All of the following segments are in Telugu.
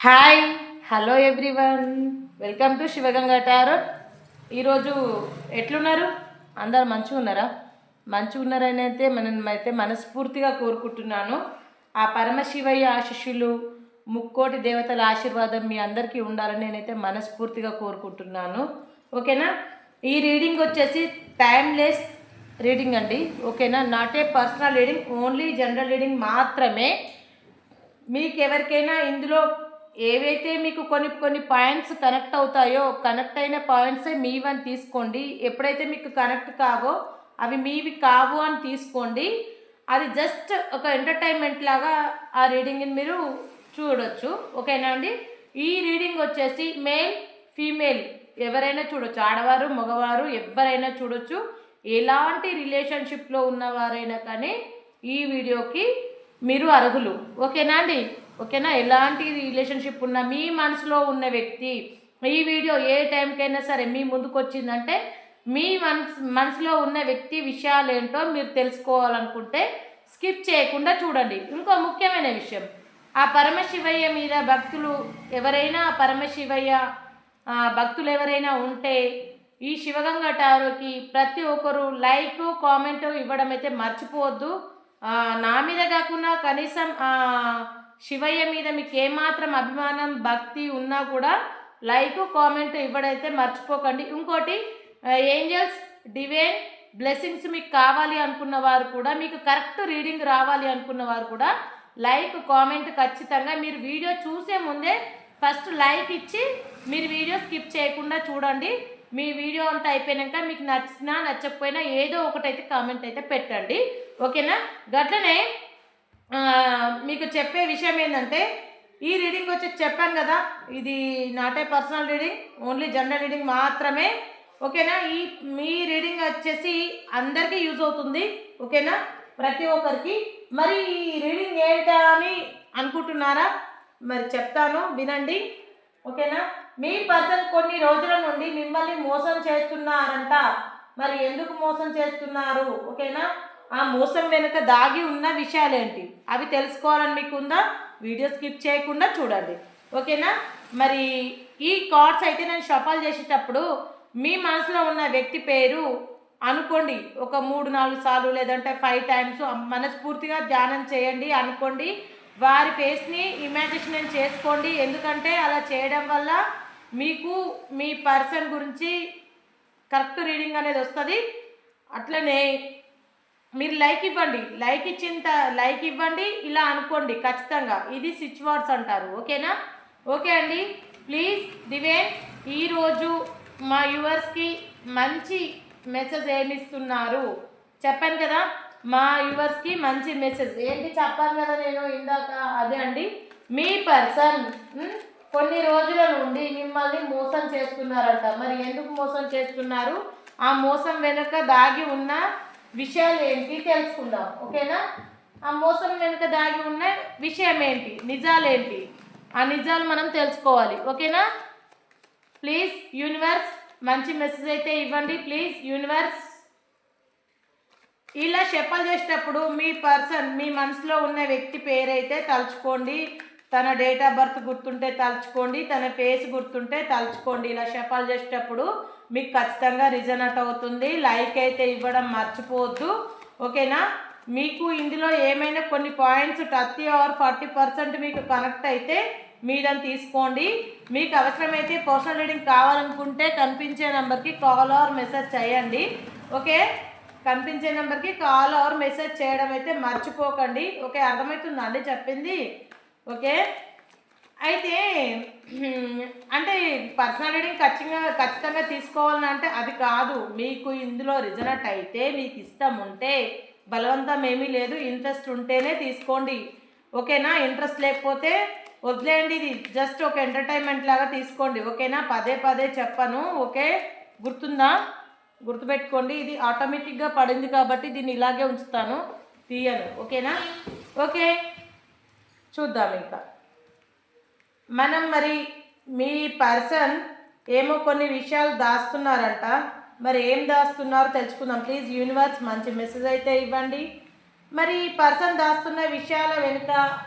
Hi hello everyone welcome to Shivaganga tarot ఈరోజు ఎట్లున్నారు? అందరు మంచిగా ఉన్నారా మంచిగా ఉన్నారని అయితే మనం అయితే మనస్ఫూర్తిగా కోరుకుంటున్నాను. ఆ పరమశివయ్య ఆశిష్యులు ముక్కోటి దేవతల ఆశీర్వాదం మీ అందరికీ ఉండాలని నేనైతే మనస్ఫూర్తిగా కోరుకుంటున్నాను. ఓకేనా? ఈ రీడింగ్ వచ్చేసి టైమ్లెస్ రీడింగ్ అండి. ఓకేనా? Not a personal reading only general reading మాత్రమే. మీకు ఎవరికైనా ఇందులో ఏవైతే మీకు కొన్ని కొన్ని పాయింట్స్ కనెక్ట్ అవుతాయో కనెక్ట్ అయిన పాయింట్సే మీవని తీసుకోండి. ఎప్పుడైతే మీకు కనెక్ట్ కావో అవి మీవి కావు అని తీసుకోండి. అది జస్ట్ ఒక ఎంటర్టైన్మెంట్ లాగా ఆ రీడింగ్ని మీరు చూడొచ్చు. ఓకేనా అండి? ఈ రీడింగ్ వచ్చేసి మేల్ ఫీమేల్. ఎవరైనా చూడొచ్చు. ఆడవారు మగవారు ఎవరైనా చూడొచ్చు. ఎలాంటి రిలేషన్షిప్లో ఉన్నవారైనా కానీ ఈ వీడియోకి మీరు అర్హులు. ఓకేనా అండి? ఓకేనా? ఎలాంటి రిలేషన్షిప్ ఉన్న మీ మనసులో ఉన్న వ్యక్తి ఈ వీడియో ఏ టైంకైనా సరే మీ ముందుకు వచ్చిందంటే మీ మనసు మనసులో ఉన్న వ్యక్తి విషయాలు ఏంటో మీరు తెలుసుకోవాలనుకుంటే స్కిప్ చేయకుండా చూడండి. ఇంకో ముఖ్యమైన విషయం ఆ పరమశివయ్య మీద భక్తులు ఎవరైనా ఆ పరమశివయ్య భక్తులు ఎవరైనా ఉంటే ఈ శివగంగ టారోకి ప్రతి ఒక్కరు లైక్ కామెంట్ ఇవ్వడం అయితే మర్చిపోవద్దు. నా మీద కాకుండా కనీసం శివయ్య మీద మీకు ఏమాత్రం అభిమానం భక్తి ఉన్నా కూడా లైక్ కామెంట్ ఇవ్వడైతే మర్చిపోకండి. ఇంకోటి ఏంజల్స్ డివైన్ బ్లెస్సింగ్స్ మీకు కావాలి అనుకున్న వారు కూడా మీకు కరెక్ట్ రీడింగ్ రావాలి అనుకున్న వారు కూడా లైక్ కామెంట్ ఖచ్చితంగా మీరు వీడియో చూసే ముందే ఫస్ట్ లైక్ ఇచ్చి మీరు వీడియో స్కిప్ చేయకుండా చూడండి. మీ వీడియో అంతా అయిపోయాక మీకు నచ్చినా నచ్చకపోయినా ఏదో ఒకటైతే కామెంట్ అయితే పెట్టండి. ఓకేనా? గట్లనే మీకు చెప్పే విషయం ఏంటంటే ఈ రీడింగ్ వచ్చి చెప్పాను కదా ఇది not a personal reading only general reading మాత్రమే ఓకేనా? ఈ మీ రీడింగ్ వచ్చేసి అందరికీ యూజ్ అవుతుంది ఓకేనా? ప్రతి ఒక్కరికి. మరి ఈ రీడింగ్ ఏంటా అని అనుకుంటున్నారా? మరి చెప్తాను వినండి ఓకేనా? మీ పర్సన్ కొన్ని రోజుల నుండి మిమ్మల్ని మోసం చేస్తున్నారంట. మరి ఎందుకు మోసం చేస్తున్నారు ఓకేనా? ఆ మోసం వెనుక దాగి ఉన్న విషయాలేంటి? అవి తెలుసుకోవాలని మీకు ఉందా వీడియో స్కిప్ చేయకుండా చూడండి. ఓకేనా? మరి ఈ కార్డ్స్ అయితే నేను షఫాల్ చేసేటప్పుడు మీ మనసులో ఉన్న వ్యక్తి పేరు అనుకోండి. ఒక మూడు నాలుగు సార్లు లేదంటే ఫైవ్ టైమ్స్ మనస్ఫూర్తిగా ధ్యానం చేయండి అనుకోండి. వారి ఫేస్ని ఇమాజినేషన్ చేసుకోండి. ఎందుకంటే అలా చేయడం వల్ల మీకు మీ పర్సన్ గురించి కరెక్ట్ రీడింగ్ అనేది వస్తుంది. అట్లనే మీరు లైక్ ఇవ్వండి. లైక్ ఇచ్చిన లైక్ ఇవ్వండి. ఇలా అనుకోండి. ఖచ్చితంగా. ఇది స్విచ్ వర్డ్స్ అంటారు. ఓకేనా? ఓకే అండి. ప్లీజ్ దివేన్ ఈరోజు మా యూవర్స్కి మంచి మెసేజ్ ఏమిస్తున్నారు చెప్పాను కదా? మా యూవర్స్కి మంచి మెసేజ్. ఏంటి చెప్పాను కదా నేను ఇందాక? అదే అండి. మీ పర్సన్ కొన్ని రోజుల నుండి మిమ్మల్ని మోసం చేస్తున్నారంట. మరి ఎందుకు మోసం చేస్తున్నారు? ఆ మోసం వెనుక దాగి ఉన్న విషయాలు ఏంటి తెలుసుకుందాం ఓకేనా? ఆ మోసం వెనుక దాగి ఉన్న విషయం ఏంటి? నిజాలేంటి ఆ నిజాలు మనం తెలుసుకోవాలి ఓకేనా? ప్లీజ్ యూనివర్స్ మంచి మెసేజ్ అయితే ఇవ్వండి ప్లీజ్ యూనివర్స్. ఇలా చెప్పలు చేసేటప్పుడు మీ పర్సన్ మీ మనసులో ఉన్న వ్యక్తి పేరైతే తలుచుకోండి. తన డేట్ ఆఫ్ బర్త్ గుర్తుంటే తలుచుకోండి తన ఫేస్ గుర్తుంటే తలుచుకోండి. ఇలా షఫాల్ చేసేటప్పుడు మీకు ఖచ్చితంగా రిజనట్ అవుతుంది. లైక్ అయితే ఇవ్వడం మర్చిపోవద్దు. ఓకేనా? మీకు ఇందులో ఏమైనా కొన్ని points thirty or forty percent మీకు కనెక్ట్ అయితే మీదని తీసుకోండి. మీకు అవసరమైతే పర్సనల్ రీడింగ్ కావాలనుకుంటే కనిపించే నెంబర్కి కాల్ ఆర్ మెసేజ్ చేయండి. ఓకే? కనిపించే నెంబర్కి కాల్ ఆర్ మెసేజ్ చేయడం అయితే మర్చిపోకండి. ఓకే? అర్థమవుతుందా అండి చెప్పింది? ఓకే? అయితే అంటే పర్సనల్ రీడింగ్ ఖచ్చితంగా ఖచ్చితంగా తీసుకోవాలని అంటే అది కాదు. మీకు ఇందులో రిజనట్ అయితే మీకు ఇష్టం ఉంటే బలవంతం ఏమీ లేదు. ఇంట్రెస్ట్ ఉంటేనే తీసుకోండి. ఓకేనా? ఇంట్రెస్ట్ లేకపోతే వదిలేయండి ఇది. జస్ట్ ఒక ఎంటర్టైన్మెంట్ లాగా తీసుకోండి. ఓకేనా? పదే పదే చెప్పను. ఓకే? గుర్తుందా? గుర్తుపెట్టుకోండి. ఇది ఆటోమేటిక్గా పడింది కాబట్టి దీన్ని ఇలాగే ఉంచుతాను. తీయను. ఓకేనా? ఓకే? చూద్దాం ఇంకా. మనం మరి మీ పర్సన్ ఏమో కొన్ని విషయాలు దాస్తున్నారంట. మరి ఏం దాస్తున్నారో తెలుసుకుందాం. ప్లీజ్ యూనివర్స్ మంచి మెసేజ్ అయితే ఇవ్వండి. మరి ఈ పర్సన్ దాస్తున్న విషయాల వెనుక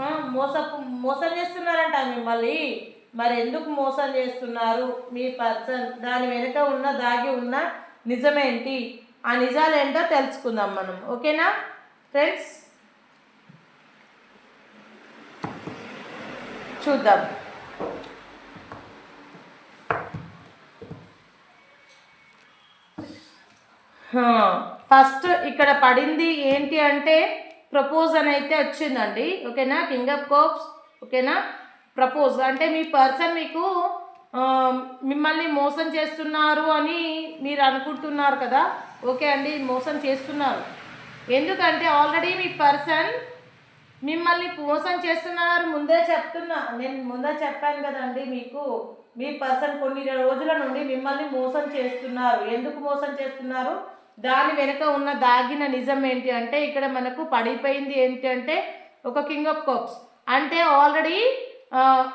ఆ, మోసపు మోసం చేస్తున్నారంట మిమ్మల్ని. మరి ఎందుకు మోసం చేస్తున్నారు మీ పర్సన్? దాని వెనుక ఉన్న దాగి ఉన్న నిజమేంటి? ఆ నిజాలు ఏంటో తెలుసుకుందాం మనం. ఓకేనా? ఫ్రెండ్స్? చూద్దాం. ఫస్ట్ ఇక్కడ పడింది ఏంటి అంటే ప్రపోజ్ అని అయితే వచ్చిందండి. ఓకేనా? కింగ్ ఆఫ్ కోప్స్ ఓకేనా? ప్రపోజ్ అంటే మీ పర్సన్ మీకు మిమ్మల్ని మోసం చేస్తున్నారు అని మీరు అనుకుంటున్నారు కదా? ఓకే అండి మోసం చేస్తున్నారు. ఎందుకంటే ఆల్రెడీ మీ పర్సన్ మిమ్మల్ని మోసం చేస్తున్నారు ముందే చెప్తున్నా. నేను ముందే చెప్పాను కదండి మీకు. మీ పర్సన్ కొన్ని రోజుల నుండి మిమ్మల్ని మోసం చేస్తున్నారు. ఎందుకు మోసం చేస్తున్నారు? దాని వెనుక ఉన్న దాగిన నిజం ఏంటి అంటే ఇక్కడ మనకు పడిపోయింది ఏంటి అంటే ఒక కింగ్ ఆఫ్ కప్స్ అంటే ఆల్రెడీ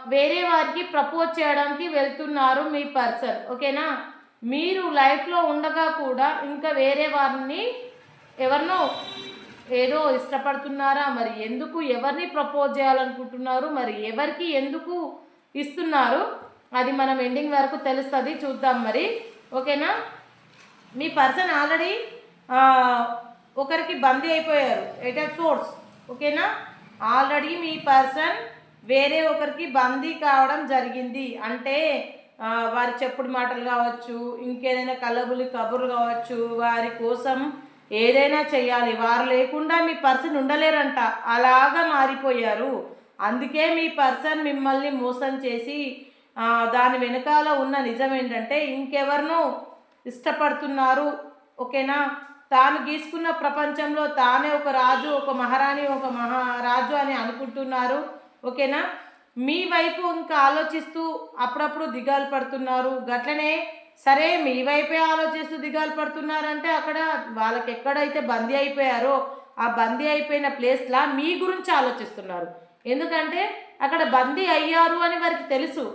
వేరే వారికి ప్రపోజ్ చేయడానికి వెళ్తున్నారు మీ పర్సన్. ఓకేనా? మీరు లైఫ్లో ఉండగా కూడా ఇంకా వేరే వారిని ఎవరినో ఏదో ఇష్టపడుతున్నారా? మరి ఎందుకు ఎవరిని ప్రపోజ్ చేయాలనుకుంటున్నారు? మరి ఎవరికి ఎందుకు ఇస్తున్నారు? అది మనం ఎండింగ్ వరకు తెలుస్తుంది చూద్దాం మరి. ఓకేనా? మీ పర్సన్ ఆల్రెడీ ఒకరికి బందీ అయిపోయారు. ఎట్ ఆఫ్ సోర్స్ ఓకేనా? ఆల్రెడీ మీ పర్సన్ వేరే ఒకరికి బందీ కావడం జరిగింది. అంటే వారి చెప్పుడు మాటలు కావచ్చు ఇంకేదైనా కలబులు కబుర్లు కావచ్చు వారి కోసం ఏదైనా చేయాలి వారు లేకుండా మీ పర్సన్ ఉండలేరంట. అలాగా మారిపోయారు. అందుకే మీ పర్సన్ మిమ్మల్ని మోసం చేసి దాని వెనకాల ఉన్న నిజం ఏంటంటే ఇంకెవరినో ఇష్టపడుతున్నారు. ఓకేనా? తాను గీసుకున్న ప్రపంచంలో తానే ఒక రాజు ఒక మహారాణి ఒక మహారాజు అని అనుకుంటున్నారు. ఓకేనా? మీ వైపు ఇంకా ఆలోచిస్తూ అప్పుడప్పుడు దిగాలు పడుతున్నారు. గట్లనే సరే మీ వైపే ఆలోచిస్తూ దిగాలు పడుతున్నారంటే అక్కడ వాళ్ళకి ఎక్కడైతే బందీ అయిపోయారో ఆ బందీ అయిపోయిన ప్లేస్లా మీ గురించి ఆలోచిస్తున్నారు. ఎందుకంటే అక్కడ బందీ అయ్యారు అని వారికి తెలుసు.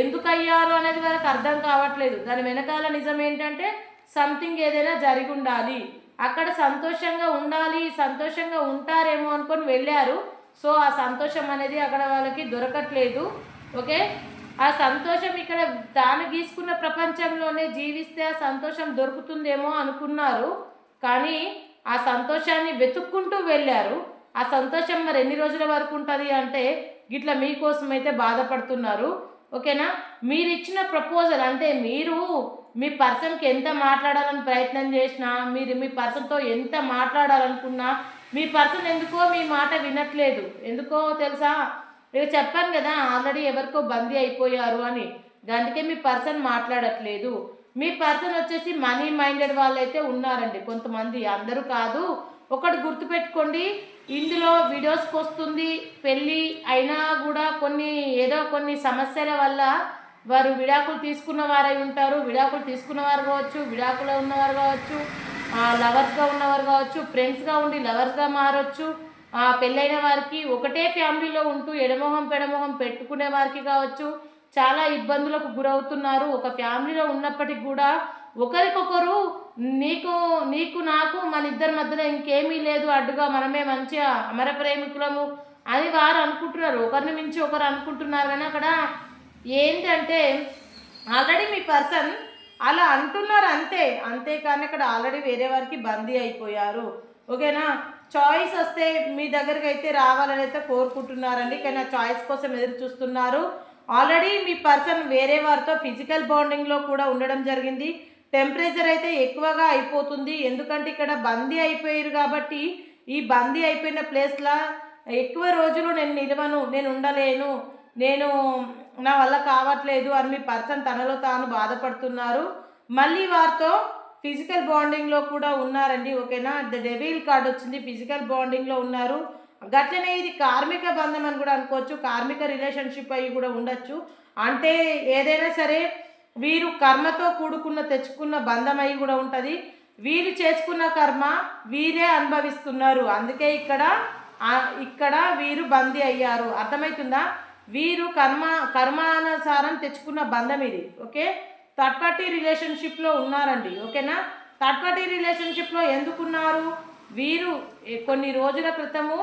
ఎందుకు అయ్యారు అనేది వారికి అర్థం కావట్లేదు. దాని వెనకాల నిజం ఏంటంటే సంథింగ్ ఏదైనా జరిగి ఉండాలి. అక్కడ సంతోషంగా ఉండాలి సంతోషంగా ఉంటారేమో అనుకొని వెళ్ళారు. సో ఆ సంతోషం అనేది అక్కడ వాళ్ళకి దొరకట్లేదు. ఓకే? ఆ సంతోషం ఇక్కడ తాను గీసుకున్న ప్రపంచంలోనే జీవిస్తే ఆ సంతోషం దొరుకుతుందేమో అనుకున్నారు. కానీ ఆ సంతోషాన్ని వెతుక్కుంటూ వెళ్ళారు. ఆ సంతోషం మరి ఎన్ని రోజుల వరకు ఉంటుంది అంటే గిట్లా మీకోసం అయితే బాధపడుతున్నారు. ఓకేనా? మీరు ఇచ్చిన ప్రపోజల్ అంటే మీరు మీ పర్సన్కి ఎంత మాట్లాడాలని ప్రయత్నం చేసినా మీరు మీ పర్సన్తో ఎంత మాట్లాడాలనుకున్నా మీ పర్సన్ ఎందుకో మీ మాట వినట్లేదు. ఎందుకో తెలుసా? నేను చెప్పాను కదా ఆల్రెడీ ఎవరికో బందీ అయిపోయారు అని. అందుకే మీ పర్సన్ మాట్లాడట్లేదు. మీ పర్సన్ వచ్చేసి మనీ మైండెడ్ వాళ్ళైతే ఉన్నారండి కొంతమంది. అందరూ కాదు. ఒకటి గుర్తుపెట్టుకోండి ఇందులో వీడియోస్కి వస్తుంది పెళ్ళి అయినా కూడా కొన్ని ఏదో కొన్ని సమస్యల వల్ల వారు విడాకులు తీసుకున్న వారై ఉంటారు. విడాకులు తీసుకున్నవారు కావచ్చు విడాకులో ఉన్నవారు కావచ్చు లవర్స్గా ఉన్నవారు కావచ్చు ఫ్రెండ్స్గా ఉండి లవర్స్గా మారొచ్చు. పెళ్ళైన వారికి ఒకటే ఫ్యామిలీలో ఉంటూ ఎడమొహం పెడమొహం పెట్టుకునే వారికి కావచ్చు చాలా ఇబ్బందులకు గురవుతున్నారు. ఒక ఫ్యామిలీలో ఉన్నప్పటికి కూడా ఒకరికొకరు నీకు నీకు నాకు మన ఇద్దరి మధ్యలో ఇంకేమీ లేదు అడ్డుగా మనమే మంచిగా అమర ప్రేమికులము అని వారు అనుకుంటున్నారు. ఒకరిని మించి ఒకరు అనుకుంటున్నారు. కానీ అక్కడ ఏంటంటే ఆల్రెడీ మీ పర్సన్ అలా అంటున్నారు అంతే. అంతేకాని అక్కడ ఆల్రెడీ వేరే వారికి బందీ అయిపోయారు. ఓకేనా? చాయిస్ వస్తే మీ దగ్గరికి అయితే రావాలని అయితే కోరుకుంటున్నారండి. కానీ ఆ చాయిస్ కోసం ఎదురు చూస్తున్నారు. ఆల్రెడీ మీ పర్సన్ వేరే వారితో ఫిజికల్ బాండింగ్లో కూడా ఉండడం జరిగింది. టెంపరేచర్ అయితే ఎక్కువగా అయిపోతుంది. ఎందుకంటే ఇక్కడ బందీ అయిపోయారు కాబట్టి ఈ బందీ అయిపోయిన ప్లేస్లా ఎక్కువ రోజులు నేను నిలవను నేను ఉండలేను నేను నా వల్ల కావట్లేదు అని మీ పర్సన్ తనలో తాను బాధపడుతున్నారు. మళ్ళీ వారితో ఫిజికల్ బాండింగ్లో కూడా ఉన్నారండి ఓకేనా? ద డెవిల్ కార్డ్ వచ్చింది ఫిజికల్ బాండింగ్లో ఉన్నారు. గట్లనే ఇది కార్మిక బంధం అని కూడా అనుకోవచ్చు కార్మిక రిలేషన్షిప్ అయ్యి కూడా ఉండొచ్చు. అంటే ఏదైనా సరే వీరు కర్మతో కూడుకున్న తెచ్చుకున్న బంధం అయి కూడా ఉంటుంది. వీరు చేసుకున్న కర్మ వీరే అనుభవిస్తున్నారు. అందుకే ఇక్కడ ఇక్కడ వీరు బందీ అయ్యారు. అర్థమవుతుందా? వీరు కర్మ కర్మానుసారం తెచ్చుకున్న బంధం ఇది ఓకే? థర్డ్ పార్టీ రిలేషన్షిప్లో ఉన్నారండి ఓకేనా? థర్డ్ పార్టీ రిలేషన్షిప్లో ఎందుకున్నారు? వీరు కొన్ని రోజుల క్రితము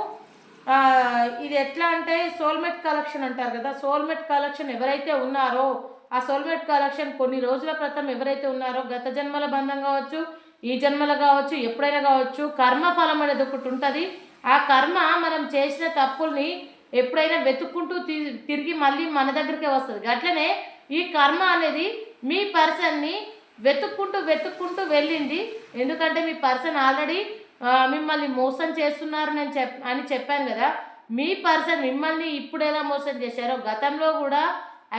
ఇది ఎట్లా అంటే సోల్మేట్ కలెక్షన్ అంటారు కదా సోల్మేట్ కలెక్షన్ ఎవరైతే ఉన్నారో ఆ సోల్మేట్ కలెక్షన్ కొన్ని రోజుల క్రితం ఎవరైతే ఉన్నారో గత జన్మల బంధం కావచ్చు ఈ జన్మలు కావచ్చు ఎప్పుడైనా కావచ్చు కర్మ ఫలం అనేది ఒకటి ఉంటుంది. ఆ కర్మ మనం చేసిన తప్పుల్ని ఎప్పుడైనా వెతుక్కుంటూ తి- తిరిగి మళ్ళీ మన దగ్గరికే వస్తుంది. అట్లనే ఈ కర్మ అనేది మీ పర్సన్ని వెతుక్కుంటూ వెతుక్కుంటూ వెళ్ళింది. ఎందుకంటే మీ పర్సన్ ఆల్రెడీ మిమ్మల్ని మోసం చేస్తున్నారు నేను చెప్ అని చెప్పాను కదా. మీ పర్సన్ మిమ్మల్ని ఇప్పుడు ఎలా మోసం చేశారో గతంలో కూడా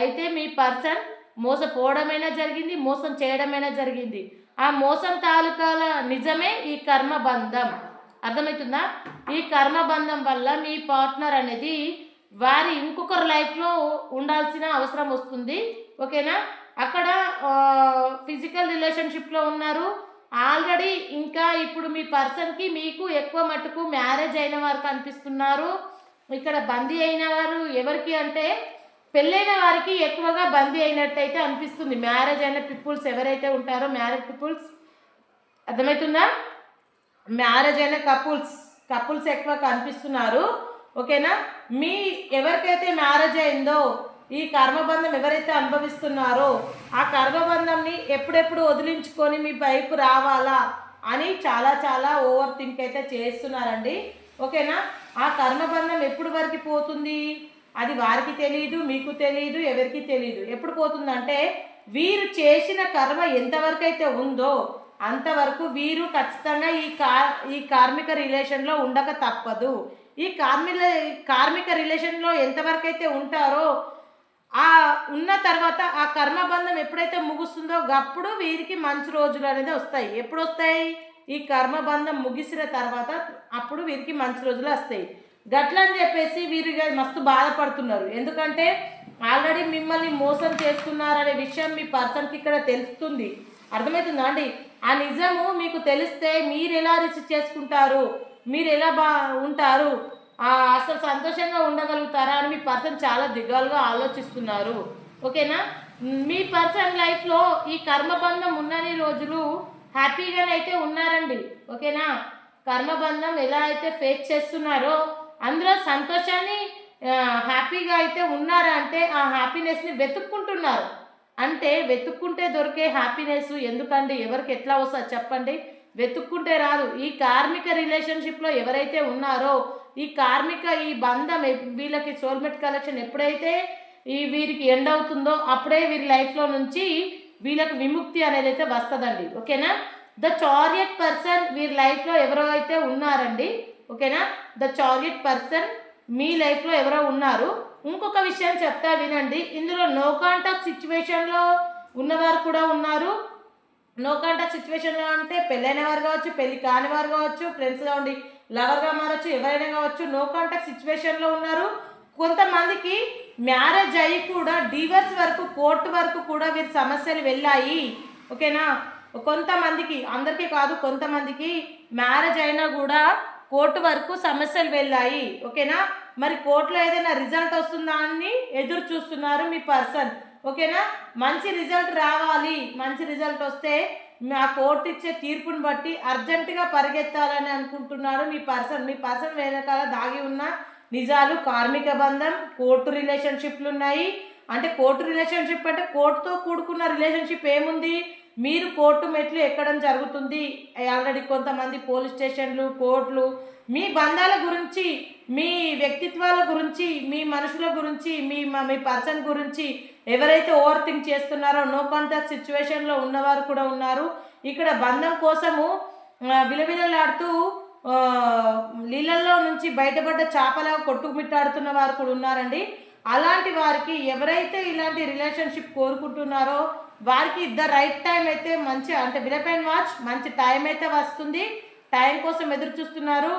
అయితే మీ పర్సన్ మోసపోవడమైనా జరిగింది మోసం చేయడమైనా జరిగింది. ఆ మోసం తాలూకాల నిజమే ఈ కర్మ బంధం. అర్థమవుతుందా? ఈ కర్మబంధం వల్ల మీ పార్ట్నర్ అనేది వారి ఇంకొకరి లైఫ్లో ఉండాల్సిన అవసరం వస్తుంది. ఓకేనా? అక్కడ ఫిజికల్ రిలేషన్షిప్లో ఉన్నారు. ఆల్రెడీ ఇంకా ఇప్పుడు మీ పర్సన్కి మీకు ఎక్కువ మటుకు మ్యారేజ్ అయిన వారు కనిపిస్తున్నారు. ఇక్కడ బందీ అయిన వారు ఎవరికి అంటే పెళ్ళైన వారికి ఎక్కువగా బందీ అయినట్టయితే అనిపిస్తుంది. మ్యారేజ్ అయిన పీపుల్స్ ఎవరైతే ఉంటారో మ్యారేజ్ పీపుల్స్ అర్థమవుతుందా? మ్యారేజ్ అయిన కపుల్స్ కపుల్స్ ఎక్కువ కనిపిస్తున్నారు. ఓకేనా మీ ఎవరికైతే మ్యారేజ్ అయిందో ఈ కర్మబంధం ఎవరైతే అనుభవిస్తున్నారో ఆ కర్మబంధంని ఎప్పుడెప్పుడు వదిలించుకొని మీ పైపు రావాలా అని చాలా చాలా ఓవర్ థింక్ అయితే చేస్తున్నారండి. ఓకేనా? ఆ కర్మబంధం ఎప్పుడు వరకు పోతుంది? అది వారికి తెలియదు మీకు తెలియదు ఎవరికి తెలియదు ఎప్పుడు పోతుందంటే వీరు చేసిన కర్మ ఎంతవరకు అయితే ఉందో అంతవరకు వీరు ఖచ్చితంగా ఈ కా ఈ కార్మిక రిలేషన్లో ఉండక తప్పదు. ఈ కార్మిక కార్మిక రిలేషన్లో ఎంతవరకు అయితే ఉంటారో ఆ ఉన్న తర్వాత ఆ కర్మబంధం ఎప్పుడైతే ముగుస్తుందో అప్పుడు వీరికి మంచి రోజులు అనేది వస్తాయి. ఎప్పుడు వస్తాయి ఈ కర్మబంధం ముగిసిన తర్వాత అప్పుడు వీరికి మంచి రోజులు వస్తాయి. గట్లని చెప్పేసి వీరు మస్తు బాధపడుతున్నారు. ఎందుకంటే ఆల్రెడీ మిమ్మల్ని మోసం చేస్తున్నారనే విషయం మీ పర్సన్కి ఇక్కడ తెలుస్తుంది. అర్థమవుతుందా అండి? ఆ నిజము మీకు తెలిస్తే మీరు ఎలా రిసీవ్ చేసుకుంటారు? మీరు ఎలా బా ఉంటారు? అసలు సంతోషంగా ఉండగలుగుతారా అని మీ పర్సన్ చాలా దిగాలుగా ఆలోచిస్తున్నారు. ఓకేనా? మీ పర్సన్ లైఫ్లో ఈ కర్మబంధం ఉన్నని రోజులు హ్యాపీగానే అయితే ఉన్నారండి. ఓకేనా? కర్మబంధం ఎలా అయితే ఫేస్ చేస్తున్నారో అందులో సంతోషాన్ని హ్యాపీగా అయితే ఉన్నారా అంటే ఆ హ్యాపీనెస్ని వెతుక్కుంటున్నారు. అంటే వెతుక్కుంటే దొరికే హ్యాపీనెస్ ఎందుకండి? ఎవరికి ఎట్లా వస్తుంది చెప్పండి. వెతుక్కుంటే రాదు. ఈ కార్మిక రిలేషన్షిప్లో ఎవరైతే ఉన్నారో ఈ కార్మిక ఈ బంధం వీళ్ళకి సోల్మెట్ కలెక్షన్ ఎప్పుడైతే ఈ వీరికి ఎండ్ అవుతుందో అప్పుడే వీరి లైఫ్లో నుంచి వీళ్ళకి విముక్తి అనేది అయితే వస్తుందండి. ఓకేనా? ద చారియట్ పర్సన్ వీరి లైఫ్లో ఎవరో అయితే ఉన్నారండి ఓకేనా? ద చారియట్ పర్సన్ మీ లైఫ్లో ఎవరో ఉన్నారు. ఇంకొక విషయం చెప్తా వినండి. ఇందులో నో కాంటాక్ట్ సిచ్యువేషన్లో ఉన్నవారు కూడా ఉన్నారు. నో కాంటాక్ట్ సిచ్యువేషన్లో అంటే పెళ్ళైన వారు కావచ్చు పెళ్ళి కాని వారు కావచ్చు ఫ్రెండ్స్గా ఉండి లవర్గా మారచ్చు ఎవరైనా కావచ్చు నో కాంటాక్ట్ సిచ్యువేషన్లో ఉన్నారు. కొంతమందికి మ్యారేజ్ అయ్యి కూడా డివర్స్ వరకు కోర్టు వరకు కూడా వీరి సమస్యలు వెళ్ళాయి. ఓకేనా? కొంతమందికి అందరికీ కాదు కొంతమందికి మ్యారేజ్ అయినా కూడా కోర్టు వరకు సమస్యలు వెళ్ళాయి. ఓకేనా? మరి కోర్టులో ఏదైనా రిజల్ట్ వస్తుందా అని ఎదురు చూస్తున్నారు మీ పర్సన్ ఓకేనా? మంచి రిజల్ట్ రావాలి. మంచి రిజల్ట్ వస్తే మా కోర్టు ఇచ్చే తీర్పుని బట్టి అర్జెంటుగా పరిగెత్తాలని అనుకుంటున్నాడు మీ పర్సన్ మీ పర్సన్ వెనకాల దాగి ఉన్న నిజాలు కార్మిక బంధం కోర్టు రిలేషన్షిప్లు ఉన్నాయి. అంటే కోర్టు రిలేషన్షిప్ అంటే కోర్టుతో కూడుకున్న రిలేషన్షిప్ ఏముంది? మీరు కోర్టు మెట్లు ఎక్కడం జరుగుతుంది. ఆల్రెడీ కొంతమంది పోలీస్ స్టేషన్లు కోర్టులు మీ బంధాల గురించి మీ వ్యక్తిత్వాల గురించి మీ మనుషుల గురించి మీ మీ పర్సన్ గురించి ఎవరైతే ఓవర్ థింక్ చేస్తున్నారో నో కాంటాక్ట్ సిచ్యువేషన్లో ఉన్నవారు కూడా ఉన్నారు. ఇక్కడ బంధం కోసము విలవిలలాడుతూ నీళ్ళల్లో నుంచి బయటపడ్డ చేపలా కొట్టుమిట్టాడుతున్న వారు కూడా ఉన్నారండి. అలాంటి వారికి ఎవరైతే ఇలాంటి రిలేషన్షిప్ కోరుకుంటున్నారో వారికి ద రైట్ టైం అయితే మంచి అంటే విలపెన్ వాచ్ మంచి టైం అయితే వస్తుంది. టైం కోసం ఎదురు చూస్తున్నారు.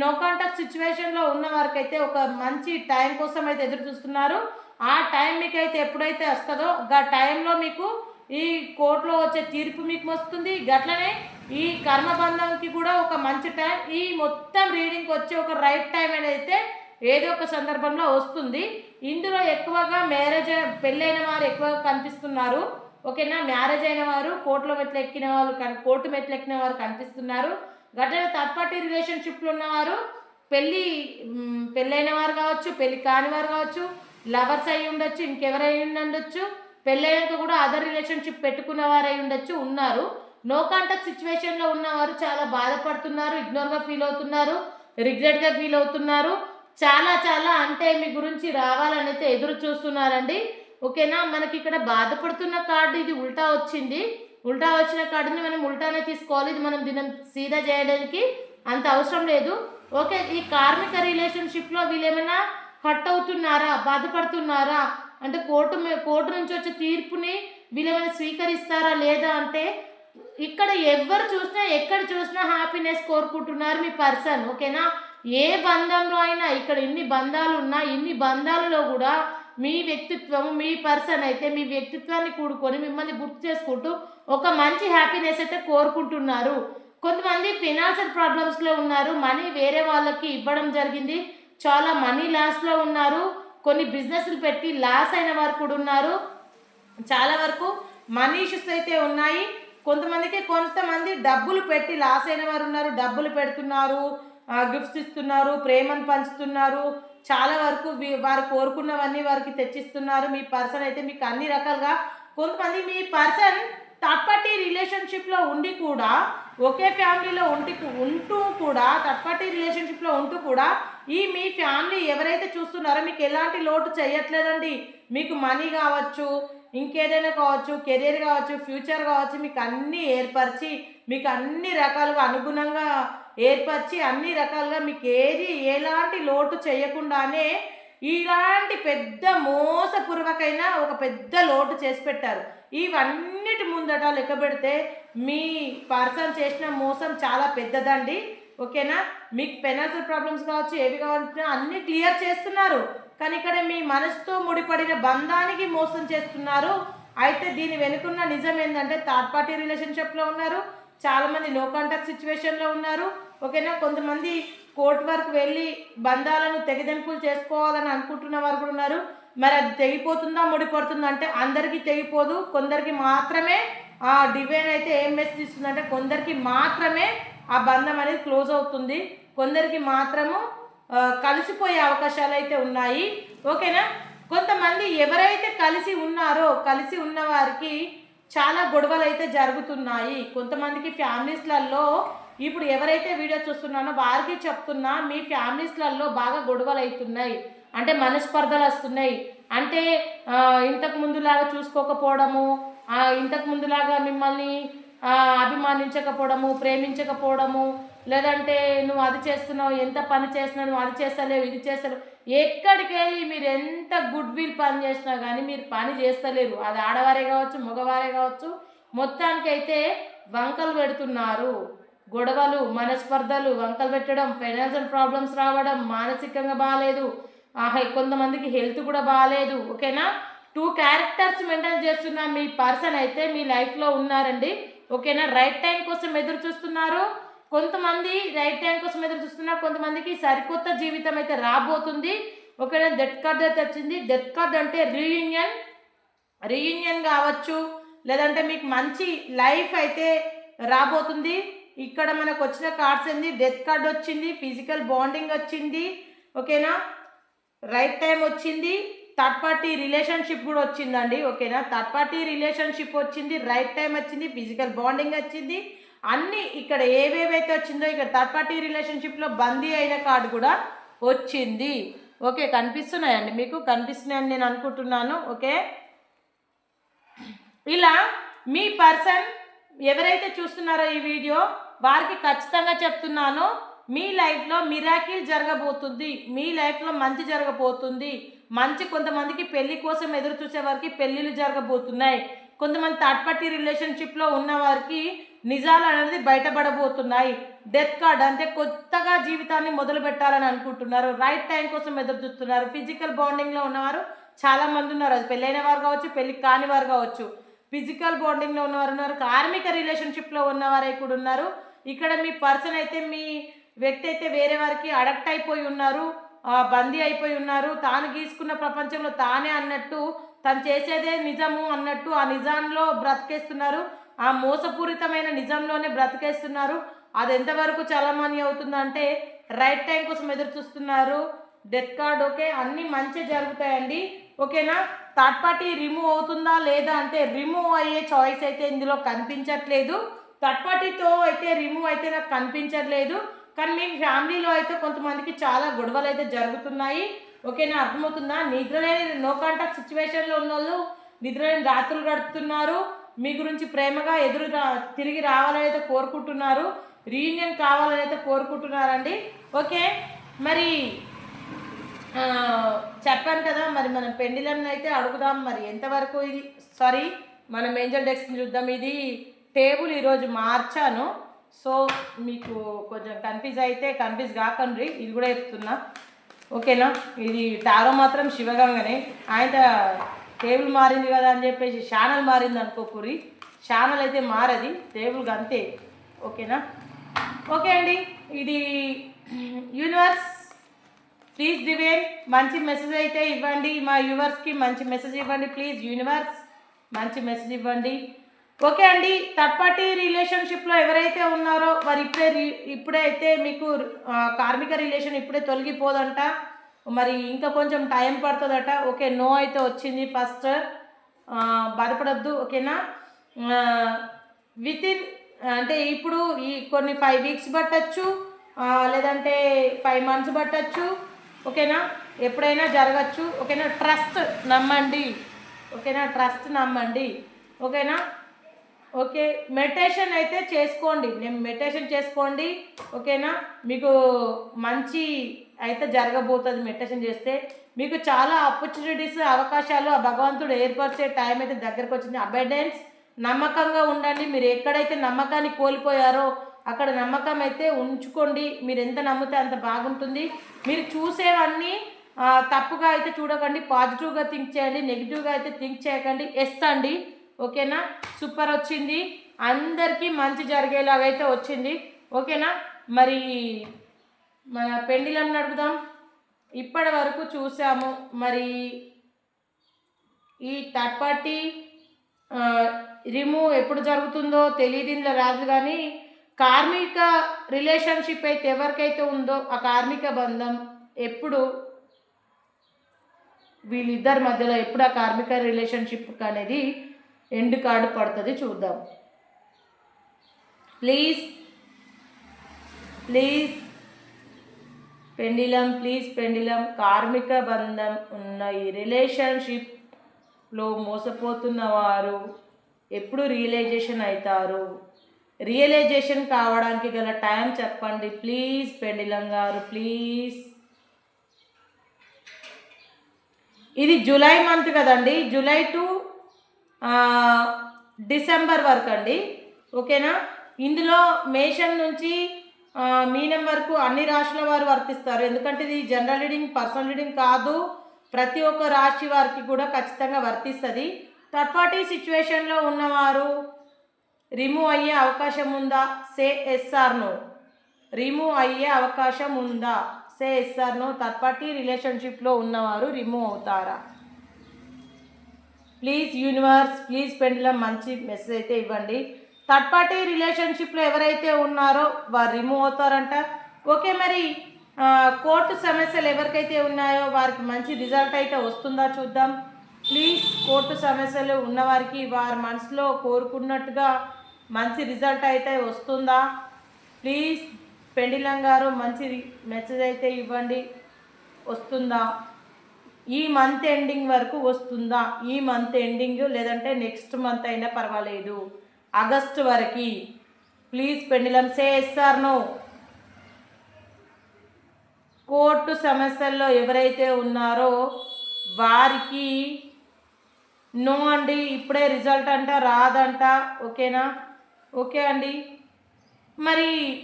నో కాంటాక్ట్ సిచ్యువేషన్లో ఉన్న వారికైతే ఒక మంచి టైం కోసం అయితే ఎదురు చూస్తున్నారు. ఆ టైం మీకు అయితే ఎప్పుడైతే వస్తుందో ఆ టైంలో మీకు ఈ కోర్టులో వచ్చే తీర్పు మీకు వస్తుంది. గట్లనే ఈ కర్మబంధంకి కూడా ఒక మంచి టైం ఈ మొత్తం రీడింగ్కి వచ్చే ఒక రైట్ టైం అనేది అయితే ఏదో ఒక సందర్భంలో వస్తుంది. ఇందులో ఎక్కువగా మ్యారేజ్ పెళ్ళైన వారు ఎక్కువగా కనిపిస్తున్నారు. ఓకేనా? మ్యారేజ్ అయిన వారు కోర్టులో మెట్లు ఎక్కిన వాళ్ళు కన్- కోర్టు మెట్లు ఎక్కిన వారు కనిపిస్తున్నారు. గట్లనే థర్డ్ పార్టీ ఉన్నవారు పెళ్ళి పెళ్ళైన వారు కావచ్చు పెళ్ళి కాని వారు కావచ్చు లవర్స్ అయి ఉండొచ్చు ఇంకెవరై ఉండొచ్చు పెళ్ళయ్యాక కూడా అదర్ రిలేషన్షిప్ పెట్టుకున్న వారై ఉండొచ్చు ఉన్నారు. నో కాంటాక్ట్ సిచ్యువేషన్లో ఉన్నవారు చాలా బాధపడుతున్నారు ఇగ్నోర్గా ఫీల్ అవుతున్నారు రిగ్రెట్గా ఫీల్ అవుతున్నారు. చాలా చాలా అంటే మీ గురించి రావాలనైతే ఎదురు చూస్తున్నారండి. ఓకేనా? మనకి ఇక్కడ బాధపడుతున్న కార్డు ఇది ఉల్టా వచ్చింది. ఉల్టా వచ్చిన కార్డుని మనం ఉల్టానే తీసుకోవాలి. ఇది మనం దీన్ని సీదా చేయడానికి అంత అవసరం లేదు. ఓకే ఈ కార్మిక రిలేషన్షిప్లో వీళ్ళు ఏమైనా హట్ అవుతున్నారా? బాధపడుతున్నారా? అంటే కోర్టు కోర్టు నుంచి వచ్చే తీర్పుని వీళ్ళు స్వీకరిస్తారా లేదా అంటే ఇక్కడ ఎవరు చూసినా ఎక్కడ చూసినా హ్యాపీనెస్ కోరుకుంటున్నారు మీ పర్సన్ ఓకేనా? ఏ బంధంలో అయినా ఇక్కడ ఇన్ని బంధాలు ఉన్నా ఇన్ని బంధాలలో కూడా మీ వ్యక్తిత్వం మీ పర్సన్ అయితే మీ వ్యక్తిత్వాన్ని కూడుకొని మిమ్మల్ని గుర్తు చేసుకుంటూ ఒక మంచి హ్యాపీనెస్ అయితే కోరుకుంటున్నారు. కొంతమంది ఫినాన్షియల్ ప్రాబ్లమ్స్లో ఉన్నారు మనీ వేరే వాళ్ళకి ఇవ్వడం జరిగింది. చాలా మనీ లాస్లో ఉన్నారు. కొన్ని బిజినెస్లు పెట్టి లాస్ అయిన వారు కూడా ఉన్నారు. చాలా వరకు మనీ ఇష్యూస్ అయితే ఉన్నాయి. కొంతమందికి కొంతమంది డబ్బులు పెట్టి లాస్ అయిన వారు ఉన్నారు. డబ్బులు పెడుతున్నారు గిఫ్ట్స్ ఇస్తున్నారు ప్రేమను పంచుతున్నారు. చాలా వరకు వారు కోరుకున్నవన్నీ వారికి తెచ్చిస్తున్నారు. మీ పర్సన్ అయితే మీకు అన్ని రకాలుగా కొంతమంది మీ పర్సన్ తప్పటి రిలేషన్షిప్లో ఉండి కూడా ఒకే ఫ్యామిలీలో ఉంటి ఉంటూ కూడా థర్డ్ పార్టీ రిలేషన్షిప్లో ఉంటూ కూడా ఈ మీ ఫ్యామిలీ ఎవరైతే చూస్తున్నారో మీకు ఎలాంటి లోటు చేయట్లేదండి. మీకు మనీ కావచ్చు ఇంకేదైనా కావచ్చు కెరీర్ కావచ్చు ఫ్యూచర్ కావచ్చు మీకు అన్నీ ఏర్పరిచి మీకు అన్ని రకాలుగా అనుగుణంగా ఏర్పరిచి అన్ని రకాలుగా మీకు ఏది ఎలాంటి లోటు చేయకుండానే ఇలాంటి పెద్ద మోసపూర్వకైన ఒక పెద్ద లోటు చేసి పెట్టారు. ఇవన్నిటి ముందట లెక్క పెడితే మీ పర్సన్ చేసిన మోసం చాలా పెద్దదండి. ఓకేనా? మీకు ఫైనాన్షియల్ ప్రాబ్లమ్స్ కావచ్చు ఏవి కావచ్చు అన్నీ క్లియర్ చేస్తున్నారు. కానీ ఇక్కడ మీ మనసుతో ముడిపడిన బంధానికి మోసం చేస్తున్నారు. అయితే దీని వెనుకున్న నిజం ఏంటంటే థర్డ్ పార్టీ రిలేషన్షిప్లో ఉన్నారు. చాలామంది నో కాంటాక్ట్ సిచ్యువేషన్లో ఉన్నారు. ఓకేనా? కొంతమంది కోర్టు వరకు వెళ్ళి బంధాలను తెగదెంపులు చేసుకోవాలని అనుకుంటున్న వారు కూడా ఉన్నారు. మరి అది తెగిపోతుందా ముడిపడుతుందా అంటే అందరికీ తెగిపోదు. కొందరికి మాత్రమే ఆ డివైన్ అయితే ఏం మెసేజ్ ఇస్తుందంటే కొందరికి మాత్రమే ఆ బంధం అనేది క్లోజ్ అవుతుంది. కొందరికి మాత్రము కలిసిపోయే అవకాశాలు అయితే ఉన్నాయి. ఓకేనా కొంతమంది ఎవరైతే కలిసి ఉన్నారో కలిసి ఉన్న వారికి చాలా గొడవలు అయితే జరుగుతున్నాయి. కొంతమందికి ఫ్యామిలీస్లలో ఇప్పుడు ఎవరైతే వీడియో చూస్తున్నానో వారికి చెప్తున్నా మీ ఫ్యామిలీస్లలో బాగా గొడవలు అవుతున్నాయి. అంటే మనస్పర్ధలు వస్తున్నాయి. అంటే ఇంతకు ముందులాగా చూసుకోకపోవడము ఇంతకు ముందులాగా మిమ్మల్ని అభిమానించకపోవడము ప్రేమించకపోవడము లేదంటే నువ్వు అది చేస్తున్నావు ఎంత పని చేస్తున్నావు నువ్వు అది చేస్తలేవు ఇది చేస్తలేవు. ఎక్కడికి వెళ్ళి మీరు ఎంత గుడ్ విల్ పని చేసినా కానీ మీరు పని చేస్తలేరు. అది ఆడవారే కావచ్చు మగవారే కావచ్చు. మొత్తానికైతే వంకలు పెడుతున్నారు. గొడవలు మనస్పర్ధలు వంకలు పెట్టడం ఫైనాన్షియల్ ప్రాబ్లమ్స్ రావడం మానసికంగా బాగాలేదు. కొంతమందికి హెల్త్ కూడా బాగాలేదు ఓకేనా? టూ క్యారెక్టర్స్ మెయింటైన్ చేస్తున్న మీ పర్సన్ అయితే మీ లైఫ్లో ఉన్నారండి ఓకేనా? రైట్ టైం కోసం ఎదురు చూస్తున్నారు. కొంతమంది రైట్ టైం కోసం ఎదురు చూస్తున్నారు కొంతమందికి సరికొత్త జీవితం అయితే రాబోతుంది ఓకేనా? డెత్ కార్డ్ అయితే వచ్చింది. డెత్ కార్డ్ అంటే రీయూనియన్ రీయూనియన్ కావచ్చు లేదంటే మీకు మంచి లైఫ్ అయితే రాబోతుంది. ఇక్కడ మనకు వచ్చిన కార్డ్స్ ఏంది? డెత్ కార్డ్ వచ్చింది ఫిజికల్ బాండింగ్ వచ్చింది ఓకేనా? రైట్ టైం వచ్చింది. థర్డ్ పార్టీ రిలేషన్షిప్ కూడా వచ్చిందండి. ఓకేనా? థర్డ్ పార్టీ రిలేషన్షిప్ వచ్చింది. రైట్ టైం వచ్చింది. ఫిజికల్ బాండింగ్ వచ్చింది. అన్నీ ఇక్కడ ఏవేవైతే వచ్చిందో ఇక్కడ థర్డ్ పార్టీ రిలేషన్షిప్లో బందీ అయిన కార్డు కూడా వచ్చింది. ఓకే కనిపిస్తున్నాయండి మీకు? కనిపిస్తున్నాయని నేను అనుకుంటున్నాను. ఓకే? ఇలా మీ పర్సన్ ఎవరైతే చూస్తున్నారో ఈ వీడియో వారికి ఖచ్చితంగా చెప్తున్నాను. మీ లైఫ్లో మిరాకిల్ జరగబోతుంది. మీ లైఫ్లో మంచి జరగబోతుంది. మంచి కొంతమందికి పెళ్ళి కోసం ఎదురు చూసే వారికి పెళ్ళిళ్ళు జరగబోతున్నాయి. కొంతమంది థర్డ్ పార్టీ రిలేషన్షిప్లో ఉన్న వారికి నిజాలు అనేది బయటపడబోతున్నాయి. డెత్ కార్డ్ అంటే కొత్తగా జీవితాన్ని మొదలు పెట్టాలని అనుకుంటున్నారు. రైట్ టైం కోసం ఎదురు చూస్తున్నారు. ఫిజికల్ బాండింగ్లో ఉన్నవారు చాలామంది ఉన్నారు. అది పెళ్ళైన వారు కావచ్చు పెళ్ళి కాని వారు కావచ్చు. ఫిజికల్ బాండింగ్లో ఉన్నవారు ఉన్నారు. కార్మిక రిలేషన్షిప్లో ఉన్నవారే కూడా ఉన్నారు. ఇక్కడ మీ పర్సన్ అయితే మీ వ్యక్తి అయితే వేరే వారికి అడక్ట్ అయిపోయి ఉన్నారు బందీ అయిపోయి ఉన్నారు. తాను గీసుకున్న ప్రపంచంలో తానే అన్నట్టు తను చేసేదే నిజము అన్నట్టు ఆ నిజాంలో బ్రతికేస్తున్నారు. ఆ మోసపూరితమైన నిజంలోనే బ్రతికేస్తున్నారు. అది ఎంతవరకు చలమణి అవుతుందంటే రైట్ టైం కోసం ఎదురు చూస్తున్నారు. Death card okay? అన్నీ మంచిగా జరుగుతాయండి. ఓకేనా? థర్డ్ పార్టీ రిమూవ్ అవుతుందా లేదా అంటే రిమూవ్ అయ్యే చాయిస్ అయితే ఇందులో కనిపించట్లేదు. థర్డ్ పార్టీతో అయితే రిమూవ్ అయితే నాకు కనిపించట్లేదు. కానీ మీ ఫ్యామిలీలో అయితే కొంతమందికి చాలా గొడవలు అయితే జరుగుతున్నాయి. ఓకేనా అర్థమవుతుందా? నిద్రలేని నో కాంటాక్ట్ సిచ్యువేషన్లో ఉన్న వాళ్ళు నిద్రలేని రాత్రులు గడుపుతున్నారు. మీ గురించి ప్రేమగా ఎదురు రా తిరిగి రావాలని అయితే కోరుకుంటున్నారు. రీయూనియన్ కావాలని అయితే కోరుకుంటున్నారండి. ఓకే మరి చెప్పాను కదా మరి మనం పెండిలను అయితే అడుగుదాం. మరి ఎంతవరకు ఇది సారీ మనం ఏంజల్ డెస్క్ చూద్దాం. ఇది టేబుల్ ఈరోజు మార్చాను. సో మీకు కొంచెం కన్ఫ్యూజ్ అయితే కన్ఫ్యూజ్ కాకండి ఇది కూడా చెప్తున్నా. ఓకేనా? ఇది టారో మాత్రం శివగంగనే. ఆయన టేబుల్ మారింది కదా అని చెప్పేసి ఛానల్ మారింది అనుకోకూరి ఛానల్ అయితే మారది టేబుల్ అంతే. ఓకేనా? ఓకే అండి ఇది యూనివర్స్ ప్లీజ్ దివేన్ మంచి మెసేజ్ అయితే ఇవ్వండి. మా యూవర్స్కి మంచి మెసేజ్ ఇవ్వండి ప్లీజ్ యూనివర్స్ మంచి మెసేజ్ ఇవ్వండి. ఓకే అండి థర్డ్ పార్టీ రిలేషన్షిప్లో ఎవరైతే ఉన్నారో వారు ఇప్పుడే రి- ఇప్పుడే అయితే మీకు కార్మిక రిలేషన్ ఇప్పుడే తొలగిపోదంట. మరి ఇంకా కొంచెం టైం పడుతుందట. ఓకే నో అయితే వచ్చింది ఫస్ట్ బాధపడద్దు ఓకేనా? విత్ ఇన్ అంటే ఇప్పుడు ఈ కొన్ని ఫైవ్ వీక్స్ పట్టచ్చు లేదంటే ఫైవ్ మంత్స్ పట్టచ్చు ఓకేనా? ఎప్పుడైనా జరగచ్చు ఓకేనా? ట్రస్ట్ నమ్మండి ఓకేనా? ట్రస్ట్ నమ్మండి ఓకేనా? ఓకే మెడిటేషన్ అయితే చేసుకోండి. నేను మెడిటేషన్ చేసుకోండి ఓకేనా? మీకు మంచి అయితే జరగబోతుంది మెడిటేషన్ చేస్తే. మీకు చాలా ఆపర్చునిటీస్ అవకాశాలు ఆ భగవంతుడు ఏర్పరిచే టైం అయితే దగ్గరకు వచ్చింది. అబైడెన్స్ నమ్మకంగా ఉండండి. మీరు ఎక్కడైతే నమ్మకాన్ని కోల్పోయారో అక్కడ నమ్మకం అయితే ఉంచుకోండి. మీరు ఎంత నమ్మితే అంత బాగుంటుంది. మీరు చూసేవన్నీ తప్పుగా అయితే చూడకండి. పాజిటివ్గా థింక్ చేయండి. నెగిటివ్గా అయితే థింక్ చేయకండి. ఎస్ అండి. ఓకేనా? సూపర్ వచ్చింది. అందరికీ మంచి జరిగేలాగైతే వచ్చింది. ఓకేనా? మరి మన పెండిలం నడుపుదాం. ఇప్పటి వరకు చూసాము. మరి ఈ థర్డ్ పార్టీ రిమూవ్ ఎప్పుడు జరుగుతుందో తెలియదు రాదు కానీ కార్మిక రిలేషన్షిప్ అయితే ఎవరికైతే ఉందో ఆ కార్మిక బంధం ఎప్పుడు వీళ్ళిద్దరి మధ్యలో ఎప్పుడు ఆ కార్మిక రిలేషన్షిప్ అనేది ఎండ్ కార్డు పడుతుంది చూద్దాం. Please please pendulum please pendulum. కార్మిక బంధం ఉన్న ఈ రిలేషన్షిప్లో మోసపోతున్న వారు ఎప్పుడు రియలైజేషన్ అవుతారు రియలైజేషన్ కావడానికి గల టైం చెప్పండి. ప్లీజ్ పెండిలం గారు ప్లీజ్. ఇది జూలై మంత్ కదండి. జూలై టు డిసెంబర్ వరకు అండి. ఓకేనా? ఇందులో మేషం నుంచి మీనం వరకు అన్ని రాశుల వారు వర్తిస్తారు. ఎందుకంటే ఇది జనరల్ రీడింగ్ పర్సనల్ రీడింగ్ కాదు. ప్రతి ఒక్క రాశి వారికి కూడా ఖచ్చితంగా వర్తిస్తుంది. థర్డ్ పార్టీ సిచ్యువేషన్లో ఉన్నవారు రిమూవ్ అయ్యే అవకాశం ఉందా? సే ఎస్ఆర్ను రిమూవ్ అయ్యే అవకాశం ఉందా? సే ఎస్ఆర్ను థర్డ్ పార్టీ రిలేషన్షిప్లో ఉన్నవారు రిమూవ్ అవుతారా? ప్లీజ్ యూనివర్స్ ప్లీజ్ పెండ్లం మంచి మెసేజ్ అయితే ఇవ్వండి. థర్డ్ పార్టీ రిలేషన్షిప్లో ఎవరైతే ఉన్నారో వారు రిమూవ్ అవుతారంట. ఓకే మరి కోర్టు సమస్యలు ఎవరికైతే ఉన్నాయో వారికి మంచి రిజల్ట్ అయితే వస్తుందా చూద్దాం. ప్లీజ్ కోర్టు సమస్యలు ఉన్నవారికి వారి మనసులో కోరుకున్నట్టుగా మంచి రిజల్ట్ అయితే వస్తుందా? ప్లీజ్ పెండిలం గారు మంచి మెసేజ్ అయితే ఇవ్వండి. వస్తుందా? ఈ మంత్ ఎండింగ్ వరకు వస్తుందా? ఈ మంత్ ఎండింగ్ లేదంటే నెక్స్ట్ మంత్ అయినా పర్వాలేదు. ఆగస్ట్ వరకు. Please pendulum say SR no court సమస్యల్లో ఎవరైతే ఉన్నారో వారికి నో అండి. ఇప్పుడే రిజల్ట్ అంట రాదంట. ఓకేనా? ఓకే అండి. మరి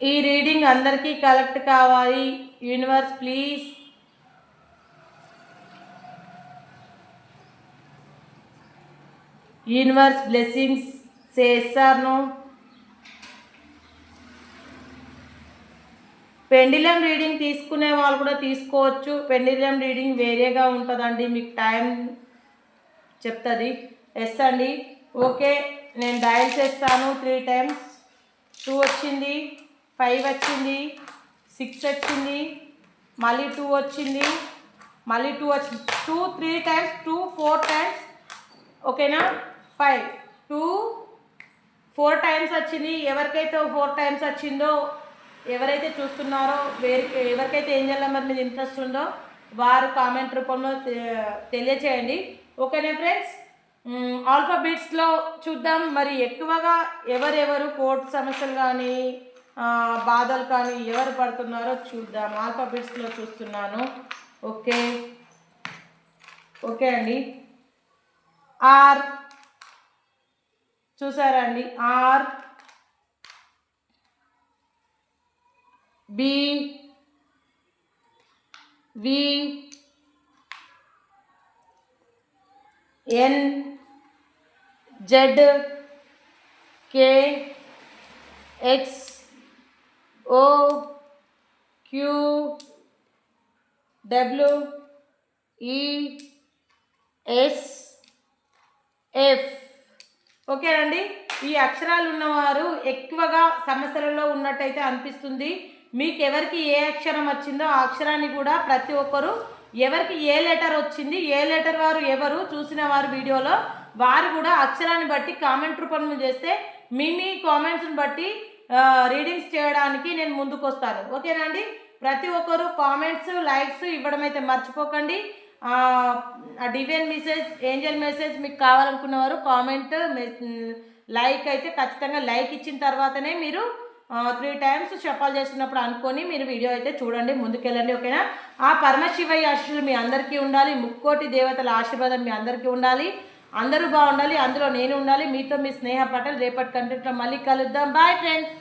ఈ రీడింగ్ అందరికీ కలెక్ట్ కావాలి. Universe please. యూనివర్స్ బ్లెస్సింగ్స్ చేస్తాను పెండిలం రీడింగ్ తీసుకునే వాళ్ళు కూడా తీసుకోవచ్చు. పెండిలం రీడింగ్ వేరేగా ఉంటుందండి. మీకు టైం చెప్తుంది. ఎస్ అండి. ఓకే నేను డయల్ చేస్తాను. Three times. టూ వచ్చింది. ఫైవ్ వచ్చింది సిక్స్ వచ్చింది మళ్ళీ టూ వచ్చింది మళ్ళీ టూ వచ్చింది two three times two four times ఓకేనా? ఫైవ్ టూ ఫోర్ టైమ్స్ వచ్చింది. ఎవరికైతే ఫోర్ టైమ్స్ వచ్చిందో ఎవరైతే చూస్తున్నారో వేరికి ఎవరికైతే ఏంజల్ నెంబర్ మీద ఇంట్రెస్ట్ ఉందో వారు కామెంట్ రూపంలో తెలియచేయండి. ఓకేనా ఫ్రెండ్స్ ఆల్ఫాబెట్స్లో చూద్దాం. మరి ఎక్కువగా ఎవరెవరు కోర్టు సమస్యలు కానీ బాధలు కానీ ఎవరు పడుతున్నారో చూద్దాం. ఆల్ఫాబెట్స్లో చూస్తున్నాను. ఓకే. ఓకే అండి. ఆర్ చూసారా అండి? R B V N Z K X O Q W E S F ఓకేనండి ఈ అక్షరాలు ఉన్నవారు ఎక్కువగా సమస్యలలో ఉన్నట్టయితే అనిపిస్తుంది. మీకు ఎవరికి ఏ అక్షరం వచ్చిందో ఆ అక్షరాన్ని కూడా ప్రతి ఒక్కరు ఎవరికి ఏ లెటర్ వచ్చింది ఏ లెటర్ వారు ఎవరు చూసిన వారు వీడియోలో వారు కూడా అక్షరాన్ని బట్టి కామెంట్ రూపంలో చేస్తే మీ మీ కామెంట్స్ని బట్టి రీడింగ్స్ చేయడానికి నేను ముందుకు వస్తాను ఓకేనా అండి? ప్రతి ఒక్కరు కామెంట్స్ లైక్స్ ఇవ్వడం అయితే మర్చిపోకండి. డివైన్ మెసేజ్ ఏంజల్ మెసేజ్ మీకు కావాలనుకున్నవారు కామెంట్ లైక్ అయితే ఖచ్చితంగా లైక్ ఇచ్చిన తర్వాతనే మీరు త్రీ టైమ్స్ షఫాల్ చేస్తున్నప్పుడు అనుకొని మీరు వీడియో అయితే చూడండి ముందుకెళ్ళండి ఓకేనా? ఆ పరమశివయ్య ఆశీస్సులు మీ అందరికీ ఉండాలి. ముక్కోటి దేవతల ఆశీర్వాదం మీ అందరికీ ఉండాలి. అందరూ బాగుండాలి అందులో నేను ఉండాలి మీతో మీ స్నేహ పటల్ రేపటి కంటెంట్లో మళ్ళీ కలుద్దాం. Bye friends